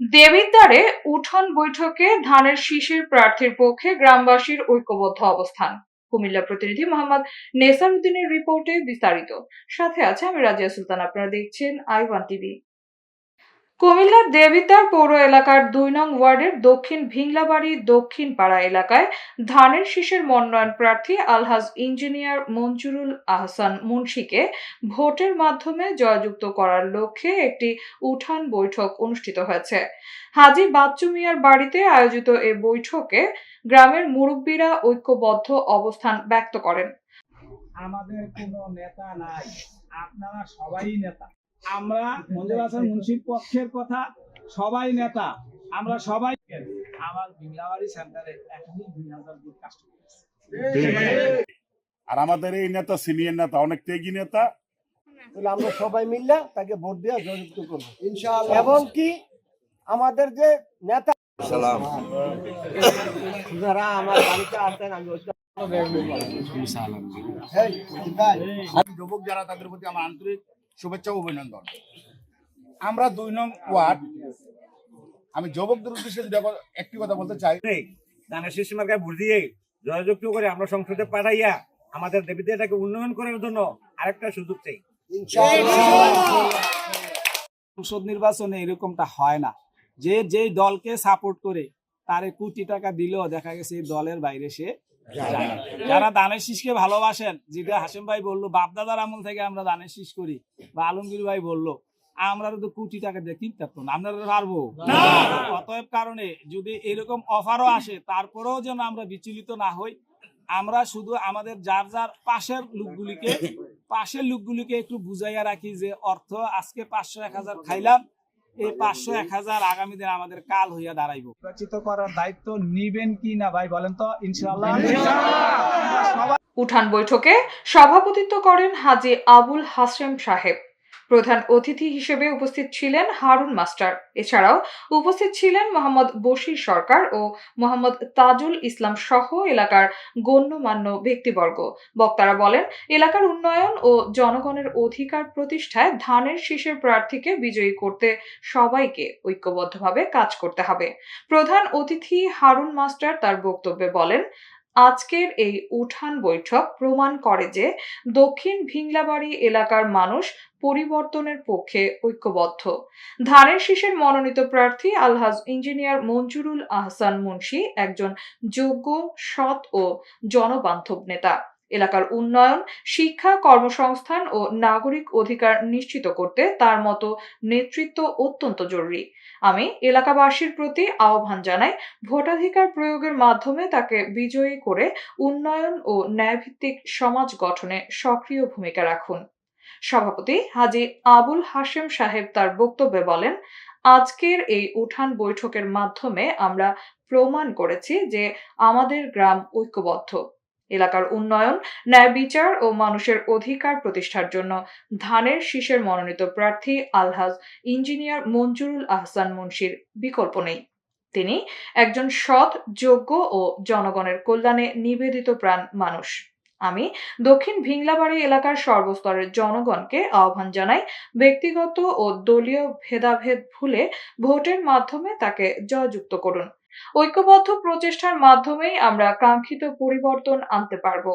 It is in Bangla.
দেবিদ্বারে উঠোন বৈঠকে ধানের শীষের প্রার্থীর পক্ষে গ্রামবাসীর ঐক্যবদ্ধ অবস্থান। কুমিল্লা প্রতিনিধি মোহাম্মদ নেসার উদ্দিনের রিপোর্টে বিস্তারিত। সাথে আছে আমি রাজিয়া সুলতান, আপনারা দেখছেন আই ওয়ান টিভি। কুমিল্লার দেবিদ্বার পৌর এলাকার দুই নং ওয়ার্ডের দক্ষিণ ভিংলাবাড়ি দক্ষিণ পাড়া এলাকায় ধানের শীষের মনোনয়ন প্রার্থী আলহাজ ইঞ্জিনিয়ার মঞ্জুরুল আহসান মুন্সিকে ভোটের মাধ্যমে জয়যুক্ত করার লক্ষ্যে একটি উঠান বৈঠক অনুষ্ঠিত হয়েছে। হাজি বাচ্চু মিয়ার বাড়িতে আয়োজিত এ বৈঠকে গ্রামের মুরব্বীরা ঐক্যবদ্ধ অবস্থান ব্যক্ত করেন। আমাদের কোনো নেতা নাই, আপনারা সবাই নেতা। আমরা মঞ্জুর হাসান মুন্সির পক্ষের কথা সবাই নেতা আমরা সবাই আমার বিংলাবাড়ি সেন্টারে এখনই দুই হাজার দুধ কাস্টমার আর আমাদের এই নেতা সিনিয়র নেতা অনেক ত্যাগী নেতা। তাহলে আমরা সবাই মিললে তাকে ভোট দেওয়া জয়যুক্ত করব। এবং কি আমাদের যে নেতা যারা আমার বাড়িতে আসেন আমি যুবক যারা তাদের প্রতি আমার আন্তরিক শুভেচ্ছা ও অভিনন্দন। আমরা দুই নং ওয়ার্ড আমি যুবকদের উদ্দেশ্যে যদি একটি কথা বলতে চাই। ধানের শীর্ষ মার্কায় ভোট দিয়ে জয়যুক্ত করে আমরা সংসদে পাঠাইয়া আমাদের দেবী দেবতাকে উন্নয়ন করার জন্য আরেকটা সুযোগ চাই। সংসদ নির্বাচনে এরকমটা হয় না। যে যেই দলকে সাপোর্ট করে তারে কোটি টাকা দিলেও দেখা গেছে দলের বাইরে সে। যারা দানের শীষকে ভালোবাসেন যেটা হাসিম ভাই বলল বাপদাদার আমল থেকে আমরা দানের শীষ করি বা আলমগীর ভাই বলল আমরা তো কোটি টাকা দিয়ে কিনতে পারতাম না আমরা পারব। অতএব কারণে যদি এরকম অফারও আসে তারপরেও যেন আমরা বিচলিত না হই আমরা শুধু আমাদের যার যার পাশের লোকগুলিকে পাশের লোকগুলিকে একটু বুঝাইয়া রাখি যে অর্থ আজকে পাঁচশো এক হাজার খাইলাম এই পাঁচশো এক হাজার আগামী দিন আমাদের কাল হইয়া দাঁড়াইব। নির্বাচিত করার দায়িত্ব নিবেন কি না ভাই বলেন তো? ইনশাআল্লাহ। উঠান বৈঠকে সভাপতিত্ব করেন হাজি আবুল হাসেম সাহেব। প্রধান অতিথি হিসেবে উপস্থিত ছিলেন হারুন মাস্টার। এছাড়াও উপস্থিত ছিলেন মোহাম্মদ বশির সরকার ও মোহাম্মদ তাজুল ইসলাম সহ এলাকার গণ্যমান্য ব্যক্তিবর্গ। বক্তারা বলেন, এলাকার উন্নয়ন ও জনগণের অধিকার প্রতিষ্ঠায় ধানের শীষের প্রার্থীকে বিজয়ী করতে সবাইকে ঐক্যবদ্ধভাবে কাজ করতে হবে। প্রধান অতিথি হারুন মাস্টার তার বক্তব্যে বলেন আজকের এই উঠান বৈঠক প্রমাণ করে যে দক্ষিণ ভিংলাবাড়ি এলাকার মানুষ পরিবর্তনের পক্ষে ঐক্যবদ্ধ। ধানের শীষের মনোনীত প্রার্থী আলহাজ ইঞ্জিনিয়ার মঞ্জুরুল আহসান মুন্সি একজন যোগ্য, সৎ ও জনবান্ধব নেতা। এলাকার উন্নয়ন, শিক্ষা, কর্মসংস্থান ও নাগরিক অধিকার নিশ্চিত করতে তার মতো নেতৃত্ব অত্যন্ত জরুরি। আমি এলাকাবাসীর প্রতি আহ্বান জানাই, ভোটাধিকার প্রয়োগের মাধ্যমে তাকে বিজয়ী করে উন্নয়ন ও ন্যায়ভিত্তিক সমাজ গঠনে সক্রিয় ভূমিকা রাখুন। সভাপতি হাজি আবুল হাশেম সাহেব তার বক্তব্যে বলেন, আজকের এই উঠান বৈঠকের মাধ্যমে আমরা প্রমাণ করেছি যে আমাদের গ্রাম ঐক্যবদ্ধ। এলাকার উন্নয়ন, ন্যায় বিচার ও মানুষের অধিকার প্রতিষ্ঠার জন্য ধানের শীষের মনোনীত প্রার্থী আলহাজ ইঞ্জিনিয়ার মঞ্জুরুল আহসান মুন্সির বিকল্প নেই। তিনি একজন সৎ, যোগ্য ও জনগণের কল্যাণে নিবেদিত প্রাণ মানুষ। আমি দক্ষিণ ভিংলাবাড়ি এলাকার সর্বস্তরের জনগণকে আহ্বান জানাই, ব্যক্তিগত ও দলীয় ভেদাভেদ ভুলে ভোটের মাধ্যমে তাকে জয়যুক্ত করুন। ঐক্যবদ্ধ প্রচেষ্টার মাধ্যমেই আমরা কাঙ্ক্ষিত পরিবর্তন আনতে পারব।